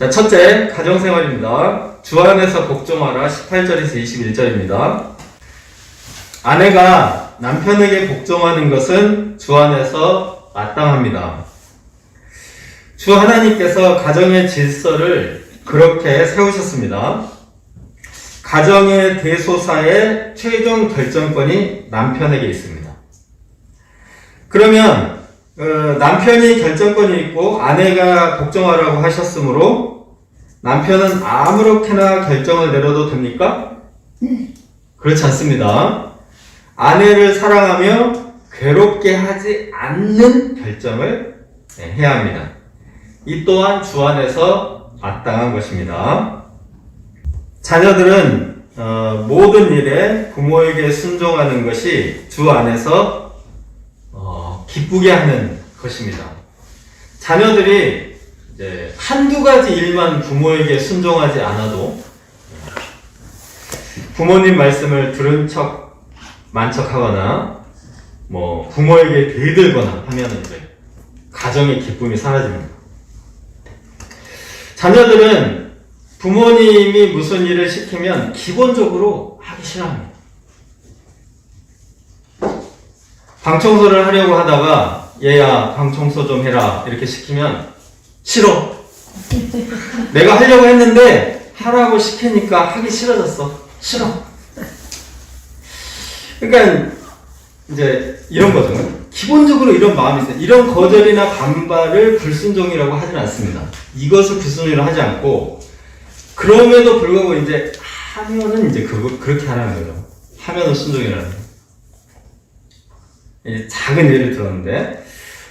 자, 첫째, 가정생활입니다. 주 안에서 복종하라 18절에서 21절입니다. 아내가 남편에게 복종하는 것은 주 안에서 마땅합니다. 주 하나님께서 가정의 질서를 그렇게 세우셨습니다. 가정의 대소사의 최종 결정권이 남편에게 있습니다. 그러면 어, 남편이 결정권이 있고 아내가 복종하라고 하셨으므로 남편은 아무렇게나 결정을 내려도 됩니까? 그렇지 않습니다. 아내를 사랑하며 괴롭게 하지 않는 결정을 네, 해야 합니다. 이 또한 주 안에서 마땅한 것입니다. 자녀들은 어, 모든 일에 부모에게 순종하는 것이 주 안에서 어, 기쁘게 하는 것입니다. 자녀들이 이제 한두 가지 일만 부모에게 순종하지 않아도 부모님 말씀을 들은 척, 만척 하거나 뭐 부모에게 대들거나 하면 이제 가정의 기쁨이 사라집니다. 자녀들은 부모님이 무슨 일을 시키면 기본적으로 하기 싫어합니다. 방 청소를 하려고 하다가 얘야 방 청소 좀 해라 이렇게 시키면 싫어. 내가 하려고 했는데 하라고 시키니까 하기 싫어졌어. 싫어. 그러니까 이제 이런 거죠. 기본적으로 이런 마음이 있어요. 이런 거절이나 반발을 불순종이라고 하진 않습니다. 이것을 불순종이라고 하지 않고 그럼에도 불구하고 이제 하면은 이제 그거 그렇게 하라는 거죠. 하면은 순종이라는 거. 이제 작은 예를 들었는데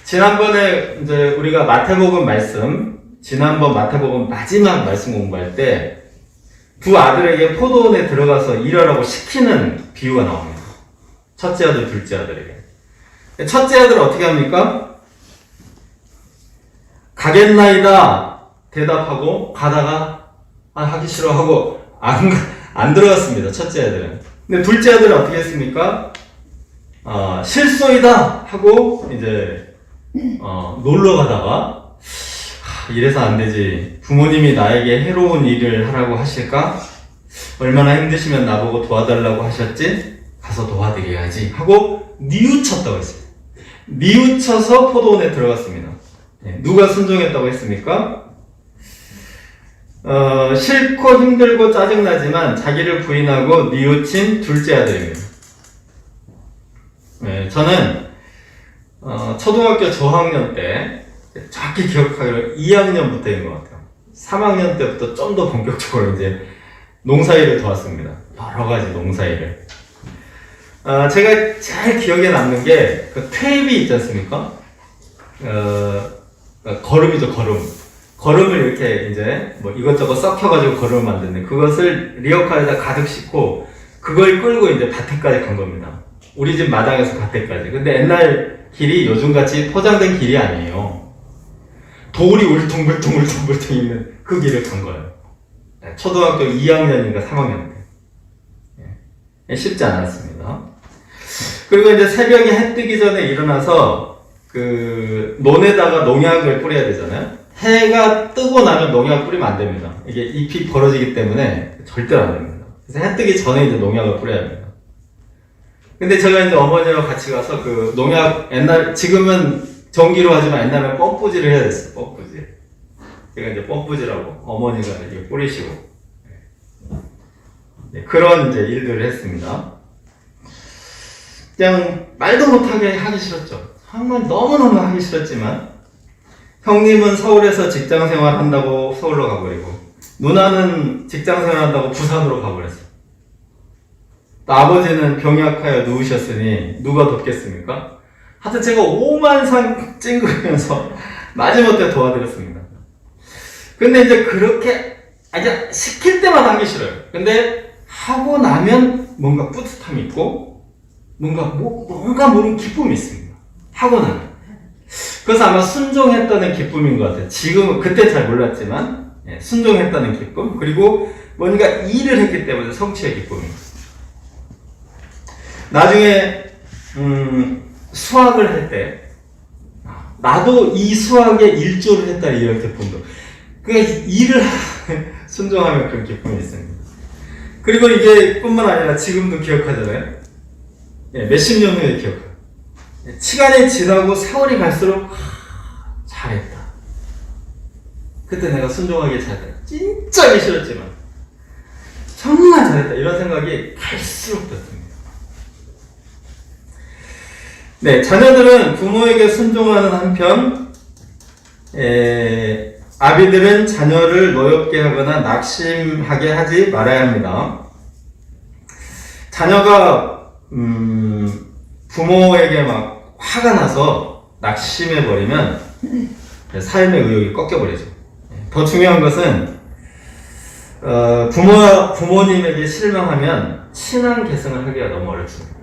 지난번에 이제 우리가 마태복음 말씀 지난번 마태복음 마지막 말씀 공부할 때 두 아들에게 포도원에 들어가서 일하라고 시키는 비유가 나옵니다. 첫째 아들, 둘째 아들에게. 첫째 아들 어떻게 합니까? 가겠나이다 대답하고 가다가 아, 하기 싫어하고 안, 안 들어갔습니다. 첫째 아들은. 근데 둘째 아들은 어떻게 했습니까? 아, 실소이다 하고 이제 어, 놀러 가다가 하, 이래서 안 되지. 부모님이 나에게 해로운 일을 하라고 하실까? 얼마나 힘드시면 나보고 도와달라고 하셨지? 가서 도와드려야지. 하고 뉘우쳤다고 했어요. 뉘우쳐서 포도원에 들어갔습니다. 예, 누가 순종했다고 했습니까? 어, 싫고 힘들고 짜증나지만 자기를 부인하고 뉘우친 둘째 아들입니다. 네, 저는 어, 초등학교 저학년 때 정확히 기억하기로 2학년부터인 것 같아요. 3학년 때부터 좀 더 본격적으로 이제 농사일을 도왔습니다. 여러 가지 농사일을. 아, 제가 제일 기억에 남는 게 그 테이프 있지 않습니까? 어, 어, 걸음이죠, 걸음. 걸음을 이렇게 이제 뭐 이것저것 썩혀가지고 걸음을 만드는데 그것을 리어카에다 가득 싣고 그걸 끌고 이제 밭에까지 간 겁니다. 우리 집 마당에서 밭에까지. 근데 옛날 길이 요즘같이 포장된 길이 아니에요. 돌이 울퉁불퉁 울퉁불퉁 있는 그 길을 간 거예요. 네, 초등학교 2학년인가 3학년 때. 예, 쉽지 않았습니다. 그리고 이제 새벽에 해 뜨기 전에 일어나서 그 논에다가 농약을 뿌려야 되잖아요. 해가 뜨고 나면 농약 뿌리면 안 됩니다. 이게 잎이 벌어지기 때문에 절대로 안 됩니다. 그래서 해 뜨기 전에 이제 농약을 뿌려야 됩니다. 근데 제가 이제 어머니랑 같이 가서 그 농약 옛날 지금은 전기로 하지만 옛날에 펌프질을 해야 됐어요. 펌프질. 제가 이제 펌프질하고 어머니가 이렇게 뿌리시고 네, 그런 이제 일들을 했습니다. 그냥 말도 못하게 하기 싫었죠. 정말 너무너무 하기 싫었지만 형님은 서울에서 직장 생활 한다고 서울로 가버리고 누나는 직장 생활 한다고 부산으로 가버렸어. 또 아버지는 병약하여 누우셨으니 누가 돕겠습니까? 하여튼 제가 오만상 찡그리면서 마지못해 도와드렸습니다. 근데 이제 그렇게 아, 이제 시킬 때마다 하기 싫어요. 근데 하고 나면 뭔가 뿌듯함이 있고 뭔가 뭐, 뭔가 모르는 기쁨이 있습니다. 하고 나면. 그래서 아마 순종했다는 기쁨인 것 같아요. 지금은 그때 잘 몰랐지만 예, 순종했다는 기쁨 그리고 뭔가 일을 했기 때문에 성취의 기쁨입니다. 나중에 음, 수학을 할 때 나도 이 수학에 일조를 했다 이런 기쁨도 그러니까 일을 순종하면 그런 기쁨이 있습니다. 그리고 이게 뿐만 아니라 지금도 기억하잖아요. 예, 몇십 년 후에 기억해요. 예, 시간이 지나고 세월이 갈수록 하, 잘했다. 그때 내가 순종하기 잘했다. 진짜 싫었지만 정말 잘했다. 이런 생각이 갈수록 들었습니다. 네, 자녀들은 부모에게 순종하는 한편, 에, 아비들은 자녀를 노엽게 하거나 낙심하게 하지 말아야 합니다. 자녀가 음, 부모에게 막 화가 나서 낙심해 버리면 삶의 의욕이 꺾여 버리죠. 더 중요한 것은 어, 부모 부모님에게 실망하면 신앙 계승을 하기가 너무 어렵습니다.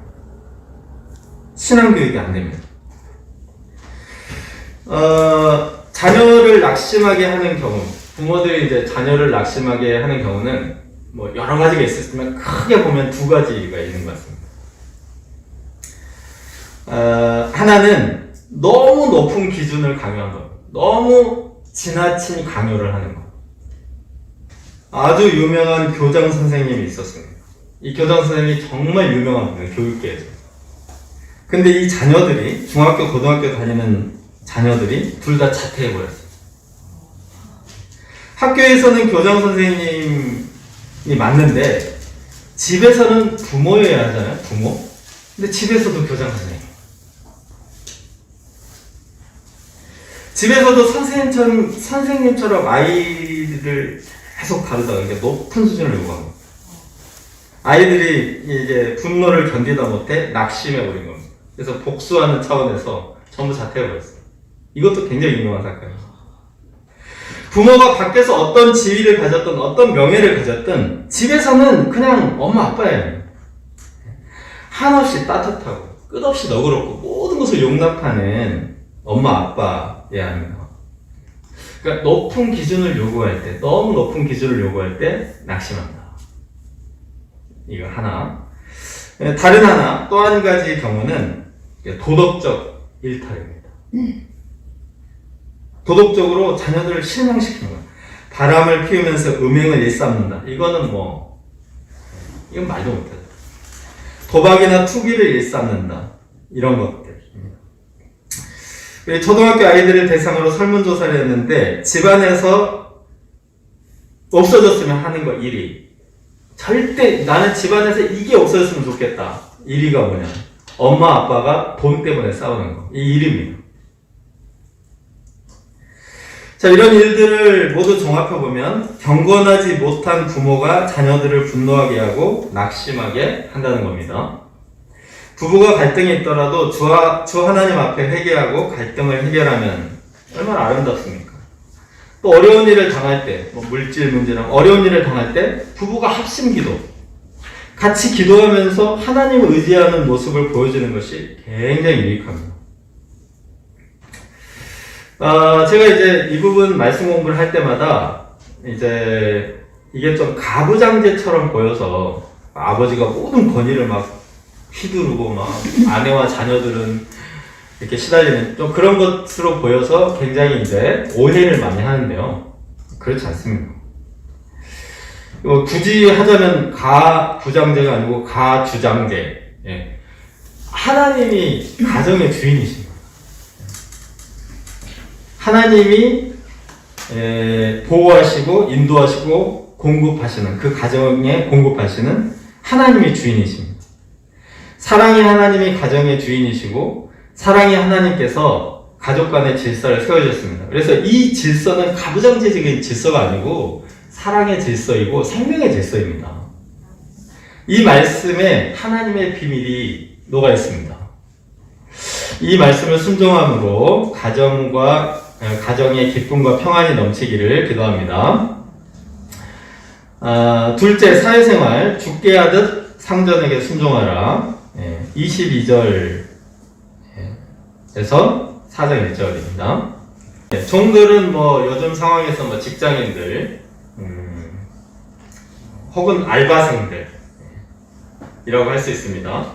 신앙 교육이 안 됩니다. 어, 자녀를 낙심하게 하는 경우, 부모들이 이제 자녀를 낙심하게 하는 경우는 뭐 여러 가지가 있었지만 크게 보면 두 가지가 있는 것 같습니다. 어, 하나는 너무 높은 기준을 강요한 것, 너무 지나친 강요를 하는 것. 아주 유명한 교장 선생님이 있었습니다. 이 교장 선생님이 정말 유명한 분이에요, 교육계에서. 근데 이 자녀들이 중학교, 고등학교 다니는 자녀들이 둘 다 자퇴해 버렸어요. 학교에서는 교장 선생님이 맞는데 집에서는 부모여야 하잖아요. 부모. 근데 집에서도 교장 선생님. 집에서도 선생님처럼, 선생님처럼 아이를 계속 가르다가 이게 높은 수준을 요구하고 아이들이 이제 분노를 견디다 못해 낙심해 버린 겁니다. 그래서 복수하는 차원에서 전부 자퇴해버렸어요. 이것도 굉장히 유명한 사건이에요. 부모가 밖에서 어떤 지위를 가졌든 어떤 명예를 가졌든 집에서는 그냥 엄마 아빠예요. 한없이 따뜻하고 끝없이 너그럽고 모든 것을 용납하는 엄마 아빠여야 합니다. 그러니까 높은 기준을 요구할 때, 너무 높은 기준을 요구할 때 낙심한다. 이거 하나. 예, 다른 하나, 또 한 가지 경우는 도덕적 일탈입니다. 도덕적으로 자녀들을 실망시키는 거야. 바람을 피우면서 음행을 일삼는다. 이거는 뭐, 이건 말도 못하죠. 도박이나 투기를 일삼는다. 이런 것들입니다. 초등학교 아이들을 대상으로 설문조사를 했는데, 집안에서 없어졌으면 하는 거 1위. 절대 나는 집안에서 이게 없어졌으면 좋겠다. 1위가 뭐냐. 엄마, 아빠가 돈 때문에 싸우는 거. 이 1위입니다. 자, 이런 일들을 모두 종합해보면 경건하지 못한 부모가 자녀들을 분노하게 하고 낙심하게 한다는 겁니다. 부부가 갈등이 있더라도 주, 하, 주 하나님 앞에 회개하고 갈등을 해결하면 얼마나 아름답습니까? 또 어려운 일을 당할 때, 뭐 물질 문제나 어려운 일을 당할 때 부부가 합심 기도, 같이 기도하면서 하나님을 의지하는 모습을 보여주는 것이 굉장히 유익합니다. 어, 제가 이제 이 부분 말씀 공부를 할 때마다 이제 이게 좀 가부장제처럼 보여서 아버지가 모든 권위를 막 휘두르고 막 아내와 자녀들은 이렇게 시달리는 좀 그런 것으로 보여서 굉장히 이제 오해를 많이 하는데요. 그렇지 않습니다. 어, 굳이 하자면 가부장제가 아니고 가주장제. 예. 하나님이 가정의 주인이십니다. 하나님이 에, 보호하시고 인도하시고 공급하시는 그 가정에 공급하시는 하나님이 주인이십니다. 사랑의 하나님이 가정의 주인이시고 사랑의 하나님께서 가족 간의 질서를 세워주셨습니다. 그래서 이 질서는 가부장제적인 질서가 아니고 사랑의 질서이고 생명의 질서입니다. 이 말씀에 하나님의 비밀이 녹아 있습니다. 이 말씀을 순종함으로 가정과 어, 가정의 기쁨과 평안이 넘치기를 기도합니다. 아, 둘째, 사회생활 죽게 하듯 상전에게 순종하라. 예, 22절에서 4장 1절입니다. 예, 종들은 뭐 요즘 상황에서 뭐 직장인들, 음, 혹은 알바생들 이라고 할 수 있습니다.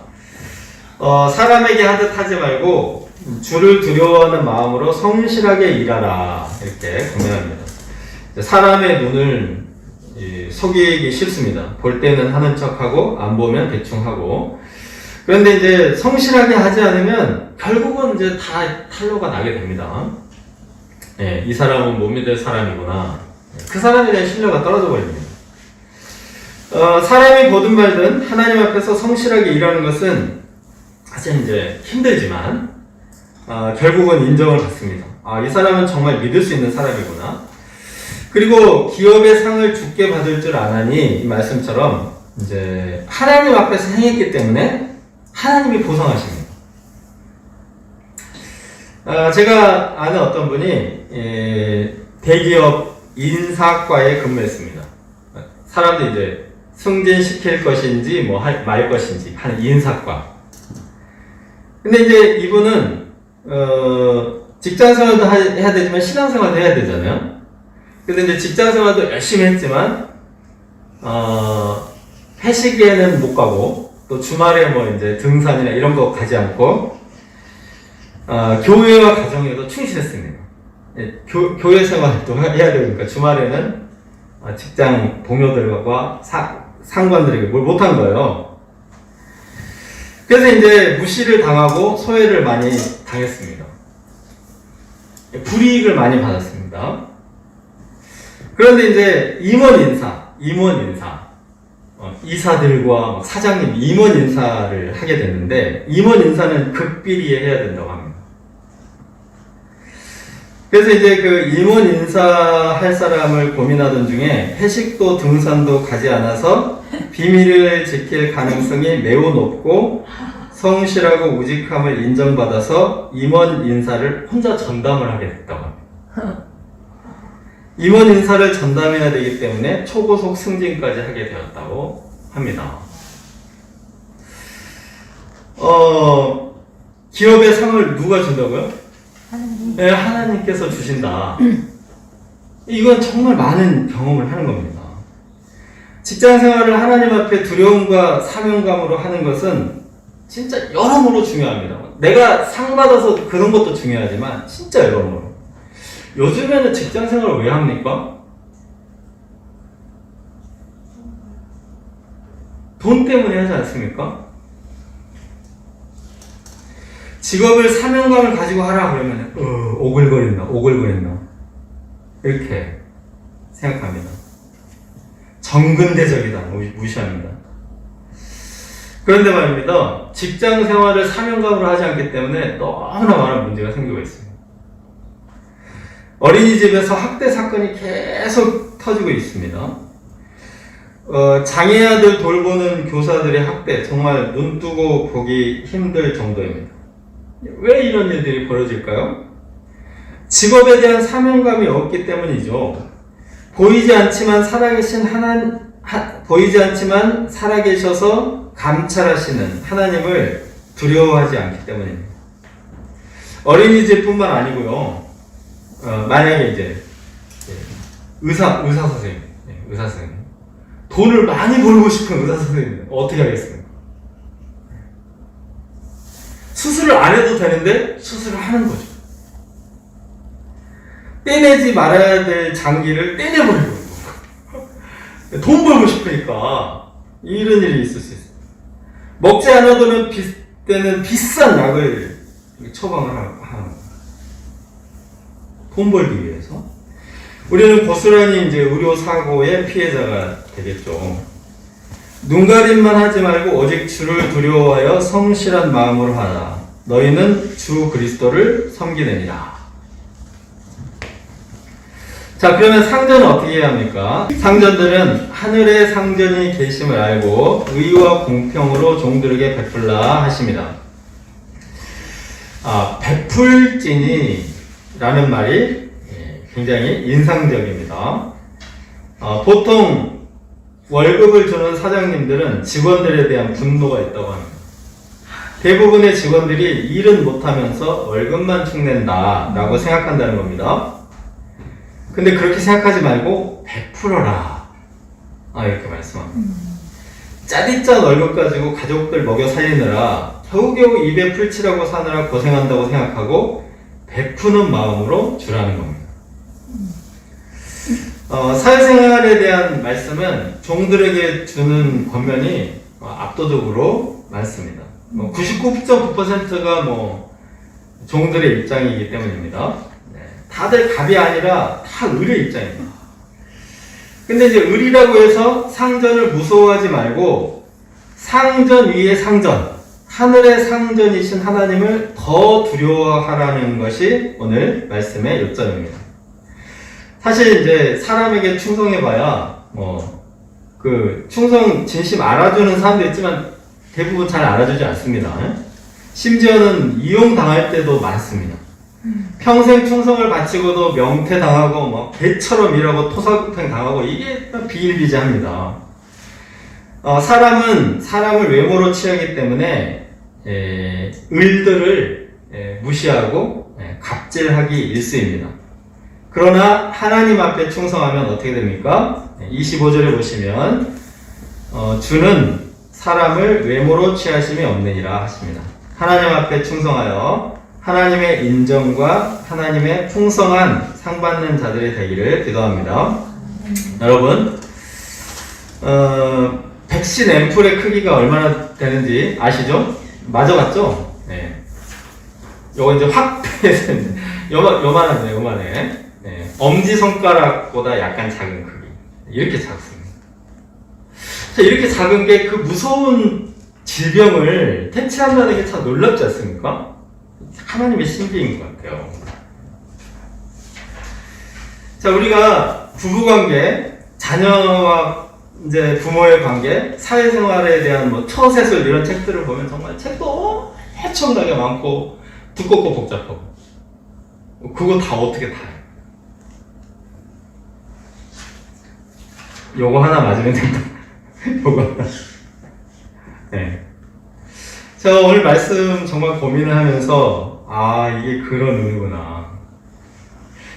어, 사람에게 하듯 하지 말고 주를 두려워하는 마음으로 성실하게 일하라 이렇게 권면합니다. 사람의 눈을 이, 속이기 싫습니다. 볼 때는 하는 척하고 안 보면 대충 하고 그런데 이제 성실하게 하지 않으면 결국은 이제 다 탈로가 나게 됩니다. 예, 이 사람은 못 믿을 사람이구나. 그 사람에 대한 신뢰가 떨어져 버립니다. 어, 사람이 보든 말든 하나님 앞에서 성실하게 일하는 것은 사실 이제 힘들지만 아, 결국은 인정을 받습니다. 아, 이 사람은 정말 믿을 수 있는 사람이구나. 그리고 기업의 상을 죽게 받을 줄 아나니 이 말씀처럼 이제 하나님 앞에서 행했기 때문에 하나님이 보상하십니다. 아, 제가 아는 어떤 분이 예, 대기업 인사과에 근무했습니다. 사람들 이제 승진시킬 것인지 뭐 말 것인지 하는 인사과. 근데 이제 이분은 어, 직장 생활도 하- 해야 되지만 신앙 생활도 해야 되잖아요. 근데 이제 직장 생활도 열심히 했지만 어, 회식에는 못 가고 또 주말에 뭐 이제 등산이나 이런 거 가지 않고 어, 교회와 가정에도 충실했습니다. 예, 교, 교회 생활도 해야 되니까 주말에는 어, 직장 동료들과 사- 상관들에게 뭘 못한 거예요. 그래서 이제 무시를 당하고 소외를 많이 당했습니다. 예, 불이익을 많이 받았습니다. 그런데 이제 임원 인사, 임원 인사, 어, 이사들과 막 사장님 임원 인사를 하게 됐는데 임원 인사는 극비리에 해야 된다고 합니다. 그래서 이제 그 임원 인사할 사람을 고민하던 중에 회식도 등산도 가지 않아서 비밀을 지킬 가능성이 매우 높고 성실하고 우직함을 인정받아서 임원 인사를 혼자 전담을 하게 됐다고 합니다. 임원 인사를 전담해야 되기 때문에 초고속 승진까지 하게 되었다고 합니다. 어, 기업의 상을 누가 준다고요? 하나님 네, 하나님께서 주신다. 이건 정말 많은 경험을 하는 겁니다. 직장 생활을 하나님 앞에 두려움과 사명감으로 하는 것은 진짜 여러모로 중요합니다. 내가 상 받아서 그런 것도 중요하지만 진짜 여러모로. 요즘에는 직장 생활을 왜 합니까? 돈 때문에 하지 않습니까? 직업을 사명감을 가지고 하라 그러면 어, 오글거린다, 오글거린다 이렇게 생각합니다. 정근대적이다 무- 무시합니다. 그런데 말입니다. 직장 생활을 사명감으로 하지 않기 때문에 너무나 많은 문제가 생기고 있습니다. 어린이집에서 학대 사건이 계속 터지고 있습니다. 어, 장애아들 돌보는 교사들의 학대 정말 눈 뜨고 보기 힘들 정도입니다. 왜 이런 일들이 벌어질까요? 직업에 대한 사명감이 없기 때문이죠. 보이지 않지만 살아계신 하나 하- 보이지 않지만 살아계셔서 감찰하시는 하나님을 두려워하지 않기 때문입니다. 어린이집뿐만 아니고요. 어, 만약에 이제 예, 의사 의사 선생님, 예, 의사 선생님 돈을 많이 벌고 싶은 의사 선생님 어떻게 하겠습니까? 수술을 안 해도 되는데 수술을 하는 거죠. 떼내지 말아야 될 장기를 떼내버리고 있는 거예요. 돈 벌고 싶으니까 이런 일이 있을 수 있어요. 먹지 않아도는 비, 때는 비싼 약을 처방을 하는 거예요. 돈 벌기 위해서. 우리는 고스란히 이제 의료 사고의 피해자가 되겠죠. 눈가림만 하지 말고 오직 주를 두려워하여 성실한 마음으로 하라. 너희는 주 그리스도를 섬기느니라. 자, 그러면 상전은 어떻게 해야 합니까? 상전들은 하늘에 상전이 계심을 알고 의와 공평으로 종들에게 베풀라 하십니다. 아, 베풀진이 라는 말이 예, 굉장히 인상적입니다. 아, 보통 월급을 주는 사장님들은 직원들에 대한 분노가 있다고 합니다. 대부분의 직원들이 일은 못하면서 월급만 축낸다 라고 생각한다는 겁니다. 근데 그렇게 생각하지 말고 베풀어라. 아, 이렇게 말씀합니다. 짜릿짠 월급 가지고 가족들 먹여 살리느라 겨우겨우 입에 풀칠하고 사느라 고생한다고 생각하고 베푸는 마음으로 주라는 겁니다. 어, 사회생활에 대한 말씀은 종들에게 주는 권면이 어, 압도적으로 많습니다. 뭐 99.9%가 뭐 종들의 입장이기 때문입니다. 네, 다들 갑이 아니라 다 을의 입장입니다. 근데 이제 을이라고 해서 상전을 무서워하지 말고 상전 위에 상전, 하늘의 상전이신 하나님을 더 두려워하라는 것이 오늘 말씀의 요점입니다. 사실 이제 사람에게 충성해봐야 뭐그 충성 진심 알아주는 사람도 있지만 대부분 잘 알아주지 않습니다. 심지어는 이용당할 때도 많습니다. 평생 충성을 바치고도 명퇴 당하고 뭐 개처럼 일하고 토사구팽 당하고 이게 비일비재합니다. 어, 사람은 사람을 외모로 취하기 때문에 에, 을들을 에, 무시하고 에, 갑질하기 일쑤입니다. 그러나 하나님 앞에 충성하면 어떻게 됩니까? 25절에 보시면 어, 주는 사람을 외모로 취하심이 없느니라 하십니다. 하나님 앞에 충성하여 하나님의 인정과 하나님의 풍성한 상 받는 자들이 되기를 기도합니다. 여러분, 어, 백신 앰플의 크기가 얼마나 되는지 아시죠? 맞아봤죠? 네. 요거 이제 확대해서 요만, 요만하네, 요만해. 네. 엄지손가락보다 약간 작은 크기. 이렇게 작습니다. 자, 이렇게 작은 게 그 무서운 질병을 퇴치한다는 게 참 놀랍지 않습니까? 하나님의 신비인 것 같아요. 자, 우리가 부부 관계, 자녀와 이제 부모의 관계, 사회생활에 대한 뭐 처세술 이런 책들을 보면 정말 책도 엄청나게 많고 두껍고 복잡하고 그거 다 어떻게 다 요거 하나 맞으면 된다. 요거 하나. 네. 제가 오늘 말씀 정말 고민을 하면서 아 이게 그런 의미구나.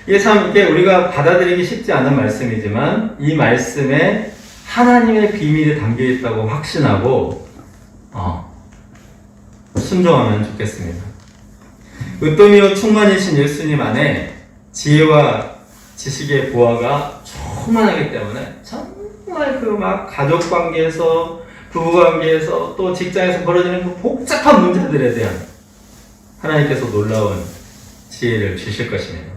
이게 참 이게 우리가 받아들이기 쉽지 않은 말씀이지만 이 말씀에 하나님의 비밀이 담겨 있다고 확신하고 어, 순종하면 좋겠습니다. 으뜸이요 충만이신 예수님 안에 지혜와 지식의 보화가 충만하기 때문에 정말 그 막 가족 관계에서 부부 관계에서 또 직장에서 벌어지는 그 복잡한 문제들에 대한 하나님께서 놀라운 지혜를 주실 것입니다.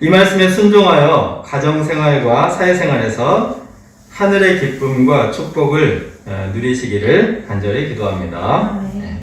이 말씀에 순종하여 가정생활과 사회생활에서 하늘의 기쁨과 축복을 어, 누리시기를 간절히 기도합니다.